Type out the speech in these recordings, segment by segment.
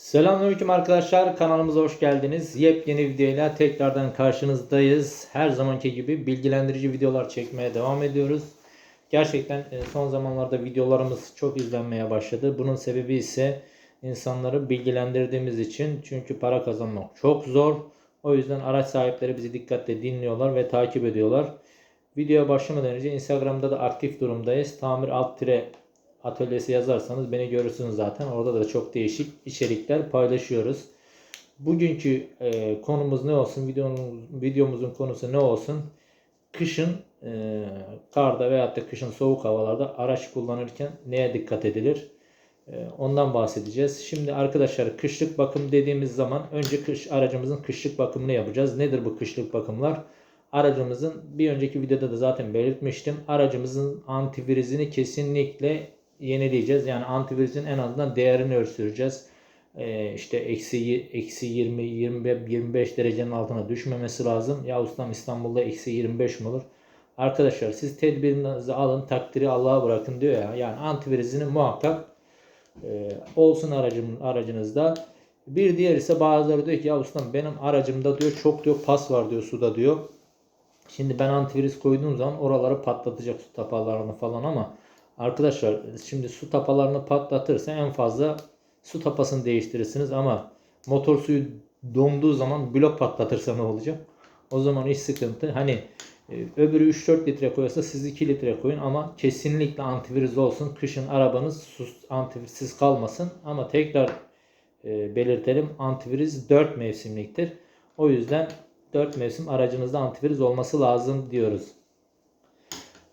Selamünaleyküm arkadaşlar. Kanalımıza hoş geldiniz. Yepyeni videoyla tekrardan karşınızdayız. Her zamanki gibi bilgilendirici videolar çekmeye devam ediyoruz. Gerçekten e, son zamanlarda videolarımız çok izlenmeye başladı. Bunun sebebi ise insanları bilgilendirdiğimiz için. Çünkü para kazanmak çok zor. O yüzden araç sahipleri bizi dikkatle dinliyorlar ve takip ediyorlar. Videoya başlamadan önce Instagram'da da aktif durumdayız. Tamir alt tire atölyesi yazarsanız beni görürsünüz zaten. Orada da çok değişik içerikler paylaşıyoruz. Bugünkü e, konumuz ne olsun? Videonun, videomuzun konusu ne olsun? Kışın e, karda veyahut da kışın soğuk havalarda araç kullanırken neye dikkat edilir? E, ondan bahsedeceğiz. Şimdi arkadaşlar kışlık bakım dediğimiz zaman önce kış aracımızın kışlık bakımını yapacağız. Nedir bu kışlık bakımlar? Aracımızın bir önceki videoda da zaten belirtmiştim. Aracımızın antivirizini kesinlikle yenileyeceğiz. Yani antivirizin en azından değerini ölçtüreceğiz. Ee, işte eksi, eksi 20, 20, 25 derecenin altına düşmemesi lazım. Ya ustam İstanbul'da eksi 25 mi olur? Arkadaşlar siz tedbirinizi alın takdiri Allah'a bırakın diyor ya. Yani antivirizini muhakkak e, olsun aracım, aracınızda. Bir diğer ise bazıları diyor ki ya ustam benim aracımda diyor çok diyor pas var diyor suda diyor. Şimdi ben antivirüs koyduğum zaman oraları patlatacak su tapalarını falan ama arkadaşlar şimdi su tapalarını patlatırsa en fazla su tapasını değiştirirsiniz ama motor suyu donduğu zaman blok patlatırsa ne olacak? O zaman iş sıkıntı. Hani e, öbürü 3-4 litre koyarsa siz 2 litre koyun ama kesinlikle antivirüs olsun. Kışın arabanız sus, antivirüssiz kalmasın ama tekrar e, belirtelim antivirüs 4 mevsimliktir. O yüzden 4 mevsim aracınızda antivirüs olması lazım diyoruz.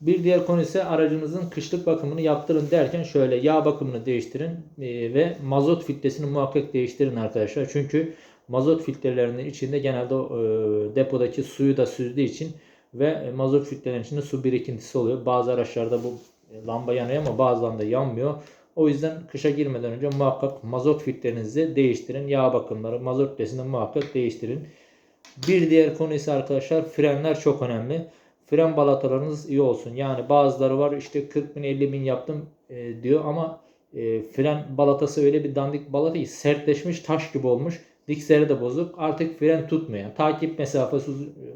Bir diğer konu ise aracınızın kışlık bakımını yaptırın derken şöyle yağ bakımını değiştirin e, ve mazot filtresini muhakkak değiştirin arkadaşlar. Çünkü mazot filtrelerinin içinde genelde e, depodaki suyu da süzdüğü için ve mazot filtrelerinin içinde su birikintisi oluyor. Bazı araçlarda bu lamba yanıyor ama bazılarında yanmıyor. O yüzden kışa girmeden önce muhakkak mazot filtrenizi değiştirin. Yağ bakımları, mazot filtresini muhakkak değiştirin. Bir diğer konu ise arkadaşlar frenler çok önemli. Fren balatalarınız iyi olsun. Yani bazıları var işte 40 bin 50 bin yaptım e, diyor ama e, fren balatası öyle bir dandik balata ki sertleşmiş taş gibi olmuş. Diksleri de bozuk. Artık fren tutmuyor. Takip mesafesi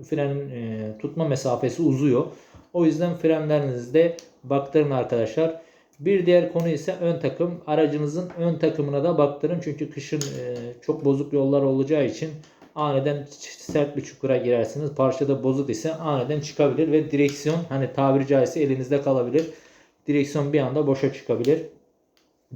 frenin e, tutma mesafesi uzuyor. O yüzden frenlerinizde baktırın arkadaşlar. Bir diğer konu ise ön takım. Aracınızın ön takımına da baktırın. Çünkü kışın e, çok bozuk yollar olacağı için aniden sert bir çukura girersiniz. Parçada bozuk ise aniden çıkabilir ve direksiyon hani tabiri caizse elinizde kalabilir. Direksiyon bir anda boşa çıkabilir.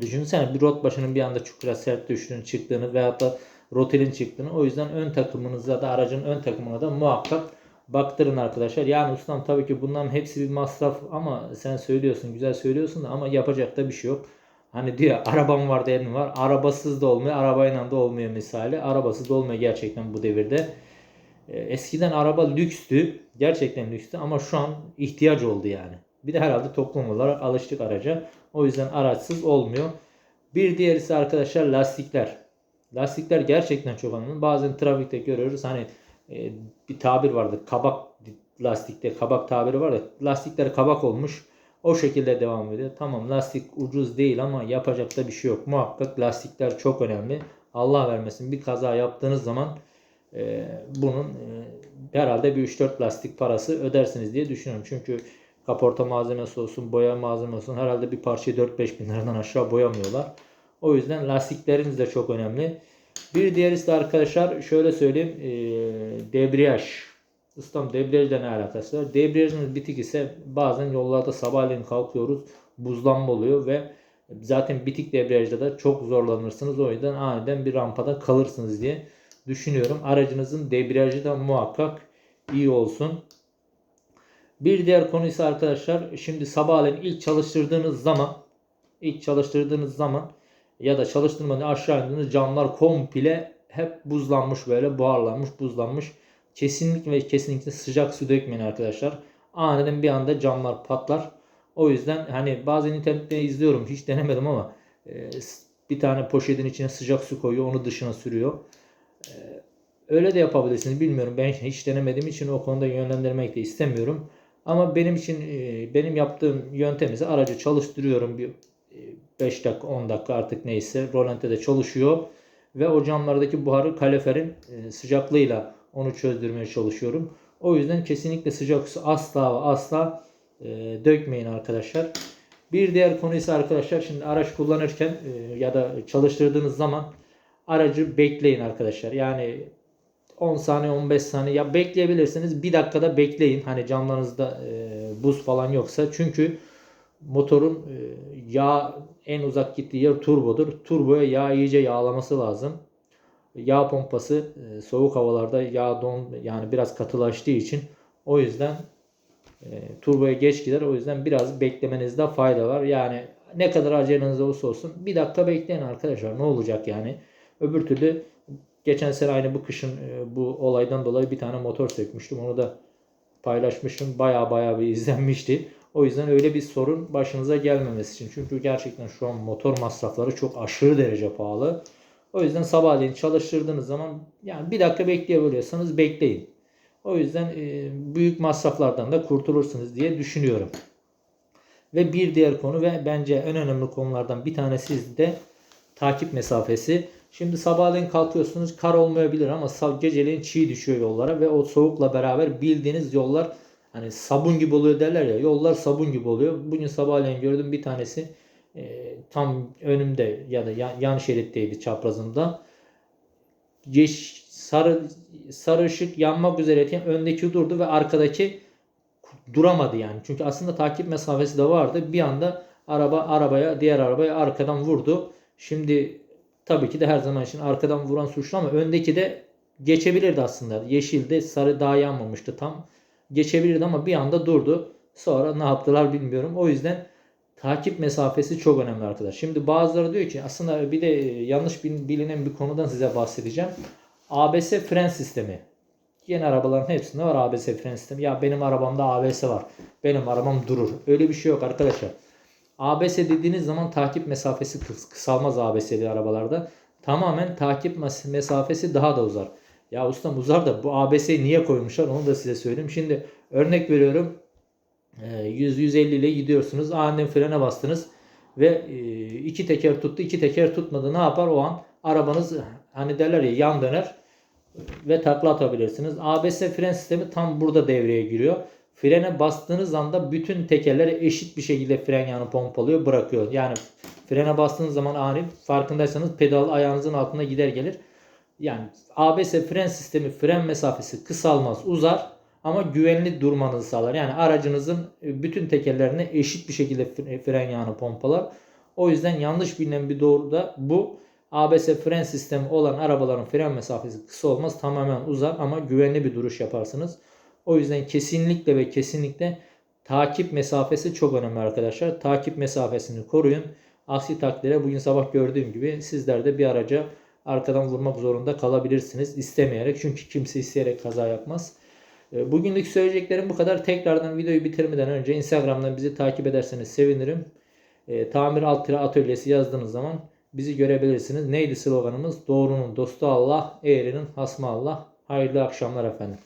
Düşünsene bir rot başının bir anda çukura sert düştüğünü çıktığını veyahut da rotelin çıktığını. O yüzden ön takımınıza da aracın ön takımına da muhakkak baktırın arkadaşlar. Yani ustam tabii ki bunların hepsi bir masraf ama sen söylüyorsun güzel söylüyorsun da ama yapacak da bir şey yok. Hani diyor arabam var diyen var. Arabasız da olmuyor, arabayla da olmuyor misali. Arabasız da olmuyor gerçekten bu devirde. E, eskiden araba lükstü. Gerçekten lükstü ama şu an ihtiyaç oldu yani. Bir de herhalde toplum olarak alıştık araca. O yüzden araçsız olmuyor. Bir diğer ise arkadaşlar lastikler. Lastikler gerçekten çok önemli. Bazen trafikte görüyoruz hani e, bir tabir vardı. Kabak lastikte kabak tabiri var da lastikler kabak olmuş. O şekilde devam ediyor. Tamam lastik ucuz değil ama yapacak da bir şey yok. Muhakkak lastikler çok önemli. Allah vermesin bir kaza yaptığınız zaman e, bunun e, herhalde bir 3-4 lastik parası ödersiniz diye düşünüyorum. Çünkü kaporta malzemesi olsun, boya malzemesi olsun herhalde bir parçayı 4-5 bin liradan aşağı boyamıyorlar. O yüzden lastikleriniz de çok önemli. Bir diğerisi de arkadaşlar şöyle söyleyeyim. E, debriyaj. Ustam debriyajla ne alakası var? Debriyajımız bitik ise bazen yollarda sabahleyin kalkıyoruz. Buzlanma oluyor ve zaten bitik debriyajda da çok zorlanırsınız. O yüzden aniden bir rampada kalırsınız diye düşünüyorum. Aracınızın debriyajı da muhakkak iyi olsun. Bir diğer konu ise arkadaşlar şimdi sabahleyin ilk çalıştırdığınız zaman ilk çalıştırdığınız zaman ya da çalıştırmadan aşağı indiğiniz camlar komple hep buzlanmış böyle buharlanmış buzlanmış Kesinlikle ve kesinlikle sıcak su dökmeyin arkadaşlar. Aniden bir anda camlar patlar. O yüzden hani bazen internette izliyorum hiç denemedim ama e, bir tane poşetin içine sıcak su koyuyor onu dışına sürüyor. E, öyle de yapabilirsiniz bilmiyorum ben hiç denemediğim için o konuda yönlendirmek de istemiyorum. Ama benim için e, benim yaptığım yöntem ise aracı çalıştırıyorum bir 5 dakika 10 dakika artık neyse rolante de çalışıyor ve o camlardaki buharı kaloriferin e, sıcaklığıyla onu çözdürmeye çalışıyorum. O yüzden kesinlikle sıcak su asla ve asla e, dökmeyin arkadaşlar. Bir diğer konu ise arkadaşlar şimdi araç kullanırken e, ya da çalıştırdığınız zaman aracı bekleyin arkadaşlar. Yani 10 saniye 15 saniye ya bekleyebilirsiniz. Bir dakikada bekleyin. Hani camlarınızda e, buz falan yoksa. Çünkü motorun e, yağ en uzak gittiği yer turbodur. Turboya yağ iyice yağlaması lazım. Yağ pompası e, soğuk havalarda yağ don yani biraz katılaştığı için o yüzden e, turboya geç gider. O yüzden biraz beklemenizde fayda var. Yani ne kadar aceleniz olursa olsun bir dakika bekleyin arkadaşlar. Ne olacak yani? Öbür türlü geçen sene aynı bu kışın e, bu olaydan dolayı bir tane motor sökmüştüm. Onu da paylaşmıştım. Baya baya bir izlenmişti. O yüzden öyle bir sorun başınıza gelmemesi için. Çünkü gerçekten şu an motor masrafları çok aşırı derece pahalı. O yüzden sabahleyin çalıştırdığınız zaman yani bir dakika bekleyebiliyorsanız bekleyin. O yüzden e, büyük masraflardan da kurtulursunuz diye düşünüyorum. Ve bir diğer konu ve bence en önemli konulardan bir tanesi de takip mesafesi. Şimdi sabahleyin kalkıyorsunuz kar olmayabilir ama geceleyin çiğ düşüyor yollara ve o soğukla beraber bildiğiniz yollar hani sabun gibi oluyor derler ya yollar sabun gibi oluyor. Bugün sabahleyin gördüm bir tanesi e, tam önümde ya da yan, yan şeritteydi çaprazında. Yeş, sarı sarı ışık yanmak üzereyken öndeki durdu ve arkadaki duramadı yani. Çünkü aslında takip mesafesi de vardı. Bir anda araba arabaya diğer arabaya arkadan vurdu. Şimdi tabii ki de her zaman için arkadan vuran suçlu ama öndeki de geçebilirdi aslında. Yeşilde sarı daha yanmamıştı tam. Geçebilirdi ama bir anda durdu. Sonra ne yaptılar bilmiyorum. O yüzden takip mesafesi çok önemli arkadaşlar. Şimdi bazıları diyor ki aslında bir de yanlış bilinen bir konudan size bahsedeceğim. ABS fren sistemi. Yeni arabaların hepsinde var ABS fren sistemi. Ya benim arabamda ABS var. Benim arabam durur. Öyle bir şey yok arkadaşlar. ABS dediğiniz zaman takip mesafesi kıs- kısalmaz ABS'li arabalarda. Tamamen takip mes- mesafesi daha da uzar. Ya ustam uzar da bu ABS'yi niye koymuşlar onu da size söyleyeyim. Şimdi örnek veriyorum. Ee, 100-150 ile gidiyorsunuz. Aniden frene bastınız. Ve e, iki teker tuttu. iki teker tutmadı. Ne yapar o an? Arabanız hani derler ya yan döner ve takla atabilirsiniz. ABS fren sistemi tam burada devreye giriyor. Frene bastığınız anda bütün tekerleri eşit bir şekilde fren yanı pompalıyor bırakıyor. Yani frene bastığınız zaman ani farkındaysanız pedal ayağınızın altına gider gelir. Yani ABS fren sistemi fren mesafesi kısalmaz uzar ama güvenli durmanızı sağlar. Yani aracınızın bütün tekerlerine eşit bir şekilde fre- fren yağını pompalar. O yüzden yanlış bilinen bir doğru da bu. ABS fren sistemi olan arabaların fren mesafesi kısa olmaz tamamen uzar ama güvenli bir duruş yaparsınız. O yüzden kesinlikle ve kesinlikle takip mesafesi çok önemli arkadaşlar. Takip mesafesini koruyun. Aksi takdirde bugün sabah gördüğüm gibi sizler de bir araca arkadan vurmak zorunda kalabilirsiniz istemeyerek. Çünkü kimse isteyerek kaza yapmaz. E, Bugünlük söyleyeceklerim bu kadar. Tekrardan videoyu bitirmeden önce Instagram'dan bizi takip ederseniz sevinirim. E, tamir alt tire atölyesi yazdığınız zaman bizi görebilirsiniz. Neydi sloganımız? Doğrunun dostu Allah, eğrinin hasmı Allah. Hayırlı akşamlar efendim.